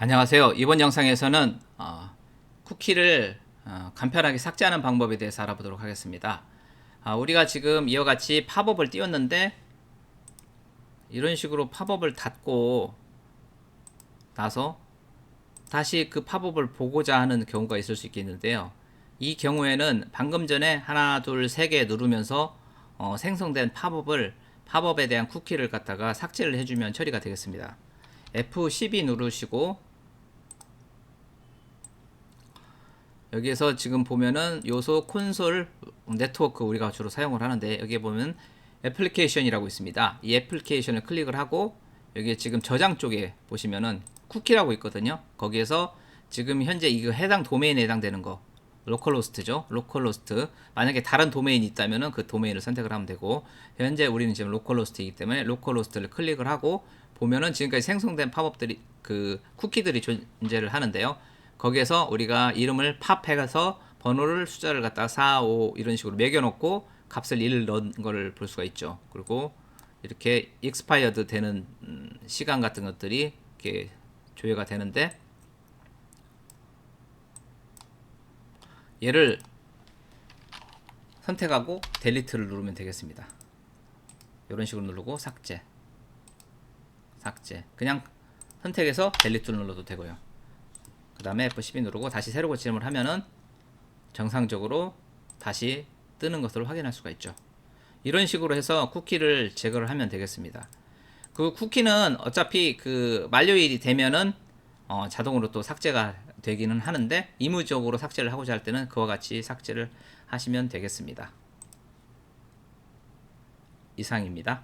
안녕하세요. 이번 영상에서는 어, 쿠키를 어, 간편하게 삭제하는 방법에 대해서 알아보도록 하겠습니다. 아, 우리가 지금 이와 같이 팝업을 띄웠는데 이런 식으로 팝업을 닫고 나서 다시 그 팝업을 보고자 하는 경우가 있을 수 있겠는데요. 이 경우에는 방금 전에 하나, 둘, 세 개 누르면서 어, 생성된 팝업을 팝업에 대한 쿠키를 갖다가 삭제를 해주면 처리가 되겠습니다. F12 누르시고 여기에서 지금 보면은 요소 콘솔 네트워크 우리가 주로 사용을 하는데 여기에 보면 애플리케이션이라고 있습니다. 이 애플리케이션을 클릭을 하고 여기에 지금 저장 쪽에 보시면은 쿠키라고 있거든요. 거기에서 지금 현재 이거 해당 도메인에 해당되는 거 로컬로스트죠. 로컬로스트. 만약에 다른 도메인이 있다면은 그 도메인을 선택을 하면 되고 현재 우리는 지금 로컬로스트이기 때문에 로컬로스트를 클릭을 하고 보면은 지금까지 생성된 팝업들이 그 쿠키들이 존재를 하는데요. 거기에서 우리가 이름을 팝해서 번호를 숫자를 갖다가 4, 5 이런 식으로 매겨놓고 값을 1 넣은 거를 볼 수가 있죠. 그리고 이렇게 expired 되는 음, 시간 같은 것들이 이렇게 조회가 되는데 얘를 선택하고 델리트를 누르면 되겠습니다. 이런 식으로 누르고 삭제 삭제 그냥 선택해서 델리트를 눌러도 되고요. 그 다음에 F12 누르고 다시 새로 고침을 하면은 정상적으로 다시 뜨는 것을 확인할 수가 있죠. 이런 식으로 해서 쿠키를 제거를 하면 되겠습니다. 그 쿠키는 어차피 그 만료일이 되면은 어, 자동으로 또 삭제가 되기는 하는데 의무적으로 삭제를 하고자 할 때는 그와 같이 삭제를 하시면 되겠습니다. 이상입니다.